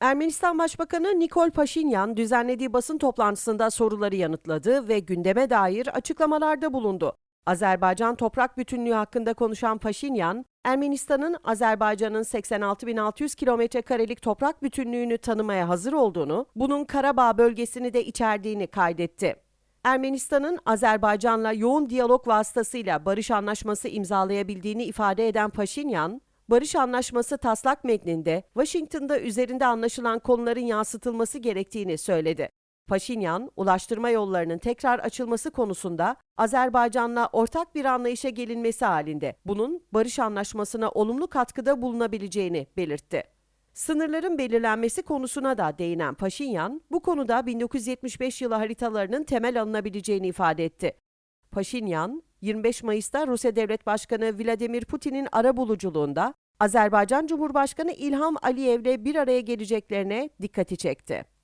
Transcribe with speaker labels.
Speaker 1: Ermenistan Başbakanı Nikol Paşinyan düzenlediği basın toplantısında soruları yanıtladı ve gündeme dair açıklamalarda bulundu. Azerbaycan toprak bütünlüğü hakkında konuşan Paşinyan, Ermenistan'ın Azerbaycan'ın 86.600 kilometre karelik toprak bütünlüğünü tanımaya hazır olduğunu, bunun Karabağ bölgesini de içerdiğini kaydetti. Ermenistan'ın Azerbaycan'la yoğun diyalog vasıtasıyla barış anlaşması imzalayabildiğini ifade eden Paşinyan, barış anlaşması taslak metninde Washington'da üzerinde anlaşılan konuların yansıtılması gerektiğini söyledi. Paşinyan, ulaştırma yollarının tekrar açılması konusunda Azerbaycan'la ortak bir anlayışa gelinmesi halinde bunun barış anlaşmasına olumlu katkıda bulunabileceğini belirtti. Sınırların belirlenmesi konusuna da değinen Paşinyan, bu konuda 1975 yılı haritalarının temel alınabileceğini ifade etti. Paşinyan, 25 Mayıs'ta Rusya Devlet Başkanı Vladimir Putin'in arabuluculuğunda Azerbaycan Cumhurbaşkanı İlham Aliyev'le bir araya geleceklerine dikkati çekti.